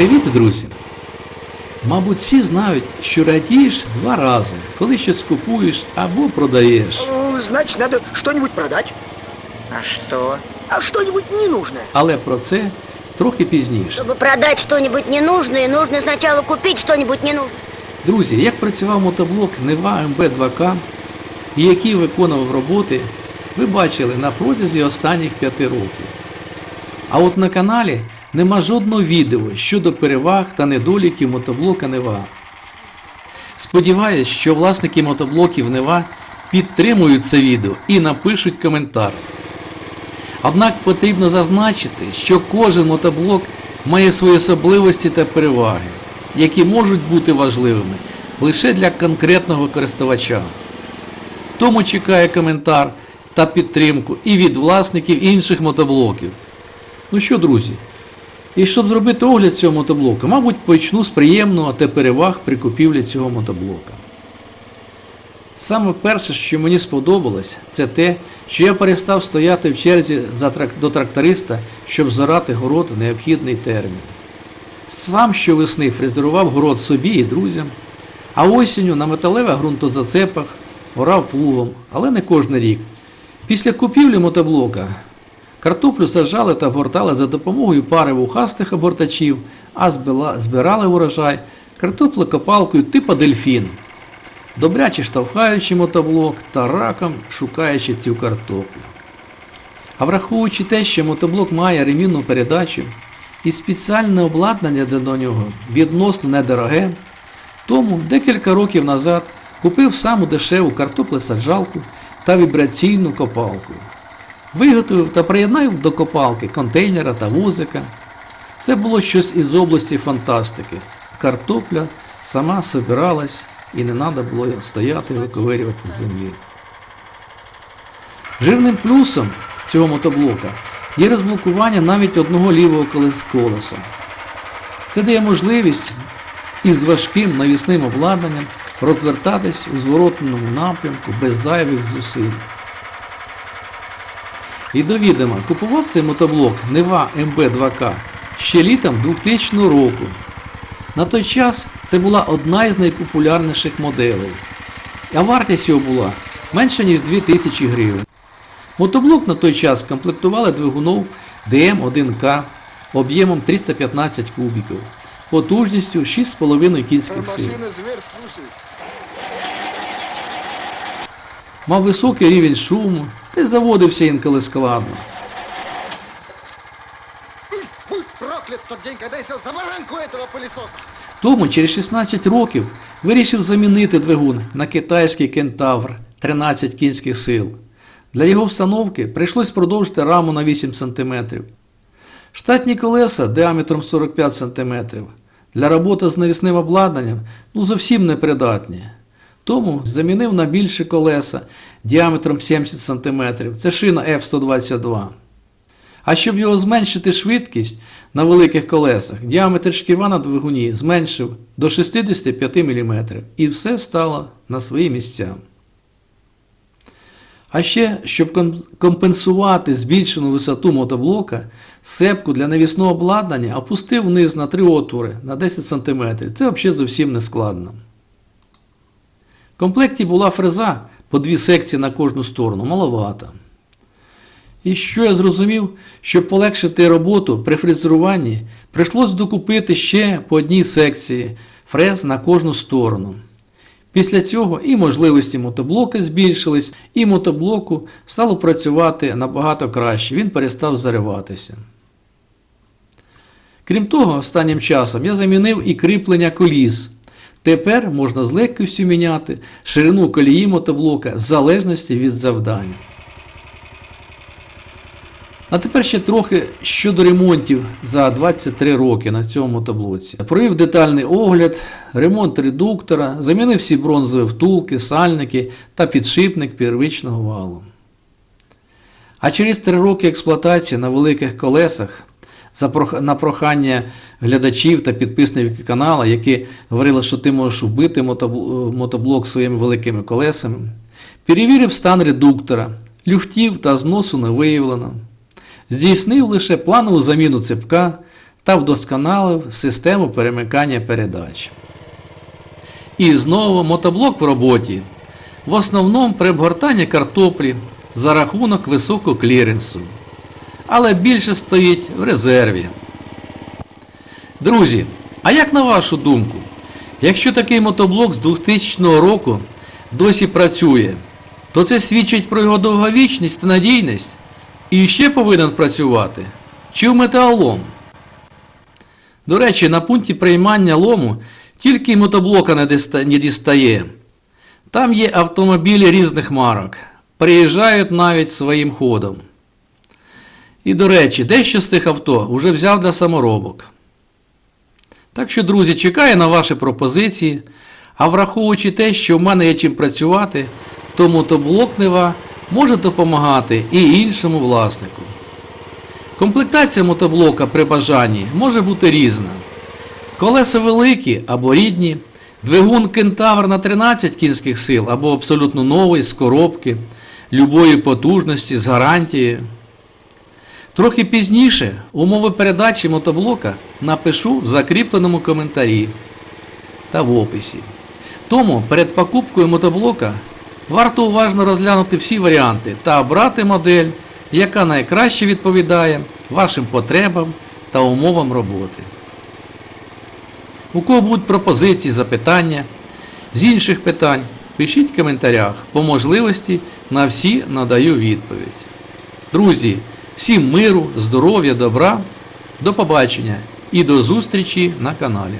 Привіт, друзі! Мабуть, всі знають, що радієш два рази, коли щось купуєш або продаєш. Ну, Значит, надо что-нибудь А что? а что-нибудь ненужное. Але про це трохи пізніше. Чтобы продать что-нибудь ненужное, нужно сначала купить что-нибудь ненужное. Друзі, як працював мотоблок Нева МБ2К і які виконував роботи, ви бачили на протязі останніх п'яти років. А от на каналі нема жодного відео щодо переваг та недоліків мотоблока Нева. Сподіваюсь, що власники мотоблоків Нева підтримують це відео і напишуть коментар. Однак потрібно зазначити, що кожен мотоблок має свої особливості та переваги, які можуть бути важливими лише для конкретного користувача. Тому чекаю коментар та підтримку і від власників інших мотоблоків. Ну що, друзі, і щоб зробити огляд цього мотоблока, мабуть, почну з приємного та переваг при купівлі цього мотоблока. Саме перше, що мені сподобалось, це те, що я перестав стояти в черзі до тракториста, щоб зорати город в необхідний термін. Сам щовесни фрезерував город собі і друзям, а осінню на металевих ґрунтозацепах орав плугом, але не кожен рік. Після купівлі мотоблока картоплю саджали та обгортали за допомогою пари вухастих обгортачів, а збирали урожай картоплекопалкою типу дельфін добряче штовхаючи мотоблок та раком шукаючи цю картоплю. А враховуючи те, що мотоблок має ремінну передачу і спеціальне обладнання до нього відносно недороге, тому декілька років назад купив саму дешеву картоплесаджалку та вібраційну копалку. Виготовив та приєднав до копалки контейнера та вузика. Це було щось із області фантастики. Картопля сама собиралась і не треба було стояти і виковирювати з землі. Жирним плюсом цього мотоблока є розблокування навіть одного лівого колес- колеса. Це дає можливість із важким навісним обладнанням розвертатись у зворотному напрямку без зайвих зусиль. І до відома, купував цей мотоблок Нева МБ2К ще літом 2000 року. На той час це була одна із найпопулярніших моделей, а вартість його була менше ніж 2000 гривень. Мотоблок на той час комплектували двигунов DM1К об'ємом 315 кубіків, потужністю 6,5 кінських сил. Мав високий рівень шуму й заводився інколи складно. Проклят тот день, когда я сел за баранку этого пылесоса. Тому через 16 років вирішив замінити двигун на китайський кентавр 13 кінських сил. Для його встановки прийшлось продовжити раму на 8 см. Штатні колеса діаметром 45 см. Для роботи з навісним обладнанням ну, зовсім непридатні. Тому замінив на більші колеса діаметром 70 см. Це шина F122. А щоб його зменшити швидкість на великих колесах, діаметр шківа на двигуні зменшив до 65 мм і все стало на свої місця. А ще, щоб компенсувати збільшену висоту мотоблока, сепку для навісного обладнання опустив вниз на три отвори на 10 см. Це взагалі зовсім не складно. Комплекті була фреза по дві секції на кожну сторону, маловато. І що я зрозумів, щоб полегшити роботу при фрезеруванні, прийшлось докупити ще по одній секції фрез на кожну сторону. Після цього і можливості мотоблока збільшились, і мотоблоку стало працювати набагато краще, він перестав зариватися. Крім того, останнім часом я замінив і кріплення коліс. Тепер можна з легкістю міняти ширину колії мотоблока в залежності від завдань. А тепер ще трохи щодо ремонтів за 23 роки на цьому мотоблоці. Провів детальний огляд, ремонт редуктора, замінив всі бронзові втулки, сальники та підшипник первичного валу. А через 3 роки експлуатації на великих колесах на прохання глядачів та підписників каналу, які говорили, що ти можеш вбити мотобл- мотоблок своїми великими колесами, перевірив стан редуктора, люфтів та зносу не виявлено. Здійснив лише планову заміну цепка та вдосконалив систему перемикання передач. І знову мотоблок в роботі. В основному при обгортанні картоплі за рахунок високого кліренсу. Але більше стоїть в резерві. Друзі, а як на вашу думку, якщо такий мотоблок з 2000 року досі працює, то це свідчить про його довговічність та надійність і ще повинен працювати? Чи в металолом? До речі, на пункті приймання лому тільки мотоблока не дістає. Там є автомобілі різних марок. Приїжджають навіть своїм ходом. І до речі, дещо з цих авто вже взяв для саморобок. Так що, друзі, чекаю на ваші пропозиції. А враховуючи те, що в мене є чим працювати, то мотоблок Нева може допомагати і іншому власнику. Комплектація мотоблока при бажанні може бути різна. Колеса великі або рідні, двигун кентавр на 13 кінських сил або абсолютно новий з коробки, любої потужності з гарантією. Трохи пізніше умови передачі мотоблока напишу в закріпленому коментарі та в описі. Тому перед покупкою мотоблока варто уважно розглянути всі варіанти та обрати модель, яка найкраще відповідає вашим потребам та умовам роботи. У кого будуть пропозиції, запитання з інших питань, пишіть в коментарях. По можливості на всі надаю відповідь. Друзі, всім миру, здоров'я, добра, до побачення і до зустрічі на каналі.